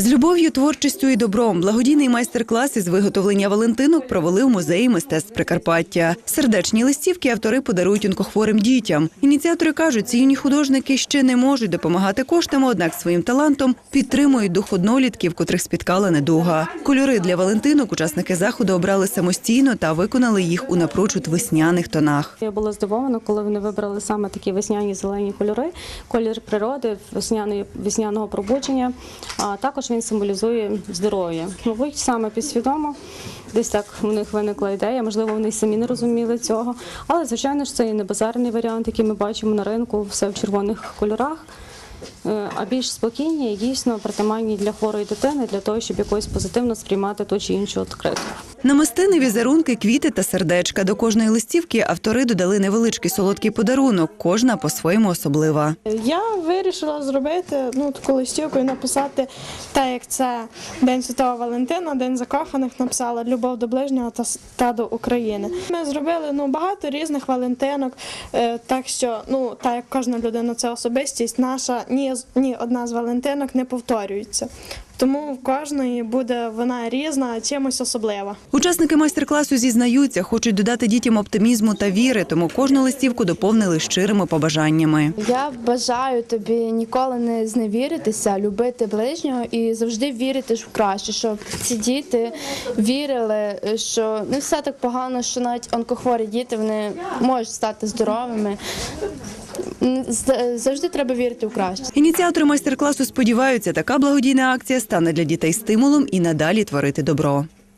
З любов'ю, творчістю і добром благодійний майстер-клас із виготовлення валентинок провели у музеї мистецтв Прикарпаття. Сердечні листівки автори подарують онкохворим дітям. Ініціатори кажуть, ці юні художники ще не можуть допомагати коштами, однак своїм талантом підтримують дух однолітків, котрих спіткала недуга. Кольори для валентинок учасники заходу обрали самостійно та виконали їх у напрочуд весняних тонах. Я була здивована, коли вони вибрали саме такі весняні зелені кольори, колір природи, весняної весняного пробудження. А також він символізує здоров'я. Мабуть, саме підсвідомо. Десь так у них виникла ідея, можливо, вони самі не розуміли цього. Але, звичайно ж, це і не базарний варіант, який ми бачимо на ринку, все в червоних кольорах. Е, А більш спокійні і дійсно притаманні для хворої дитини, для того, щоб якось позитивно сприймати ту чи іншу відкритку. Намистини, візерунки, квіти та сердечка. До кожної листівки автори додали невеличкий солодкий подарунок, кожна по-своєму особлива. Я вирішила зробити ну, таку листівку і написати так, як це День Святого Валентина, День закоханих, написала Любов до ближнього та, та до України. Ми зробили ну, багато різних валентинок, е, так що, ну, так як кожна людина це особистість, наша ні, ні одна з валентинок не повторюється. Тому в кожної буде вона різна, чимось особлива. Учасники майстер-класу зізнаються, хочуть додати дітям оптимізму та віри, тому кожну листівку доповнили щирими побажаннями. Я бажаю тобі ніколи не зневіритися, любити ближнього і завжди вірити в краще, щоб ці діти вірили, що не все так погано, що навіть онкохворі діти вони можуть стати здоровими. Завжди треба вірити в краще. Ініціатори майстер-класу сподіваються, така благодійна акція стане для дітей стимулом і надалі творити добро.